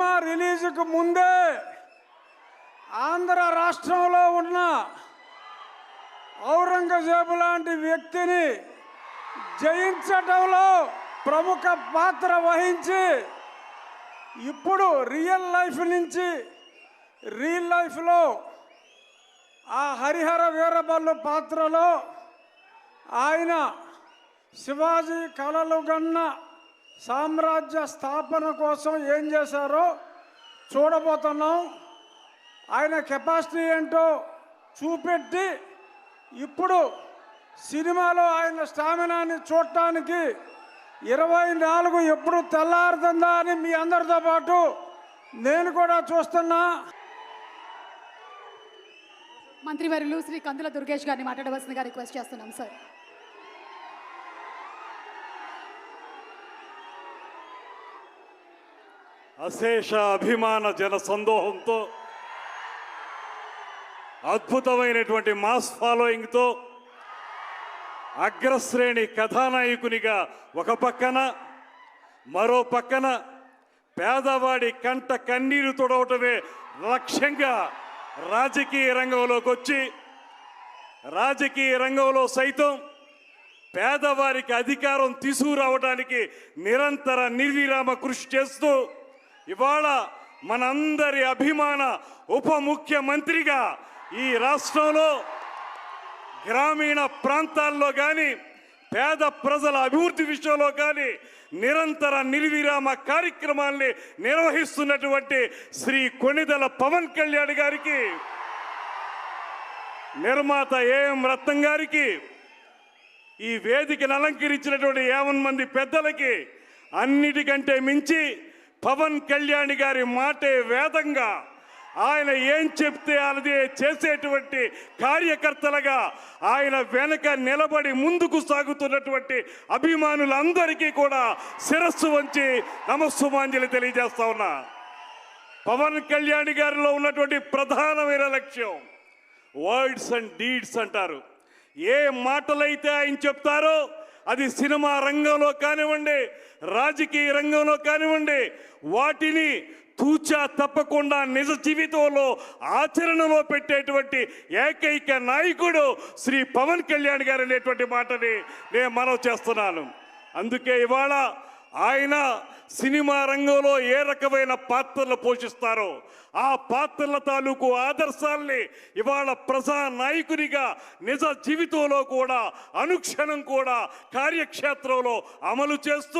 Cinema రిలీజ్కు ముందే ఆంధ్ర రాష్ట్రంలో ఉన్న ఔరంగజేబు లాంటి వ్యక్తిని జయించటంలో ప్రముఖ పాత్ర వహించి ఇప్పుడు రియల్ లైఫ్ నుంచి రియల్ లైఫ్లో ఆ హరిహర వీరబల్లు పాత్రలో ఆయన శివాజీ కళలు గన్న సామ్రాజ్య స్థాపన కోసం ఏం చేశారో చూడబోతున్నాం. ఆయన కెపాసిటీ ఏంటో చూపెట్టి ఇప్పుడు సినిమాలో ఆయన స్టామినాని చూడటానికి ఇరవై నాలుగు ఎప్పుడు తెల్లారుతుందా అని మీ అందరితో పాటు నేను కూడా చూస్తున్నా. మంత్రివర్యులు శ్రీ కందుల దుర్గేష్ గారిని మాట్లాడవలసిందిగా రిక్వెస్ట్ చేస్తున్నాం సార్. అశేష అభిమాన జన సందోహంతో అద్భుతమైనటువంటి మాస్ ఫాలోయింగ్తో అగ్రశ్రేణి కథానాయకునిగా ఒక పక్కన మరో పక్కన పేదవాడి కంట కన్నీరు తొడవటమే లక్ష్యంగా రాజకీయ రంగంలోకి వచ్చి రాజకీయ రంగంలో సైతం పేదవారికి అధికారం తీసుకురావడానికి నిరంతర నిర్విరామ కృషి చేస్తూ ఇవాళ మనందరి అభిమాన ఉప ముఖ్యమంత్రిగా ఈ రాష్ట్రంలో గ్రామీణ ప్రాంతాల్లో కానీ పేద ప్రజల అభివృద్ధి విషయంలో కానీ నిరంతర నిలివిరామ కార్యక్రమాల్ని నిర్వహిస్తున్నటువంటి శ్రీ కొణిదల పవన్ కళ్యాణ్ గారికి నిర్మాత ఏఎం రత్నం గారికి ఈ వేదికను అలంకరించినటువంటి యావన్ మంది పెద్దలకి అన్నిటికంటే మించి పవన్ కళ్యాణ్ గారి మాటే వేదంగా ఆయన ఏం చెప్తే అది చేసేటువంటి కార్యకర్తలుగా ఆయన వెనక నిలబడి ముందుకు సాగుతున్నటువంటి అభిమానులందరికీ కూడా శిరస్సు వంచి నమస్సుమాంజలి తెలియజేస్తా ఉన్నా. పవన్ కళ్యాణ్ గారిలో ఉన్నటువంటి ప్రధానమైన లక్ష్యం వర్డ్స్ అండ్ డీడ్స్ అంటారు. ఏ మాటలైతే ఆయన చెప్తారో అది సినిమా రంగంలో కానివ్వండి రాజకీయ రంగంలో కానివ్వండి వాటిని తూచా తప్పకుండా నిజ జీవితంలో ఆచరణలో పెట్టేటువంటి ఏకైక నాయకుడు శ్రీ పవన్ కళ్యాణ్ గారు అనేటువంటి మాటని నేను మనవి చేస్తున్నాను. అందుకే ఇవాళ ఆయన సినిమా రంగంలో ఏ రకమైన పాత్రలు పోషిస్తారో ఆ పాత్రల తాలూకు ఆదర్శాల్ని ఇవాళ ప్రజా నాయకునిగా నిజ జీవితంలో కూడా అనుక్షణం కూడా కార్యక్షేత్రంలో అమలు చేస్తూ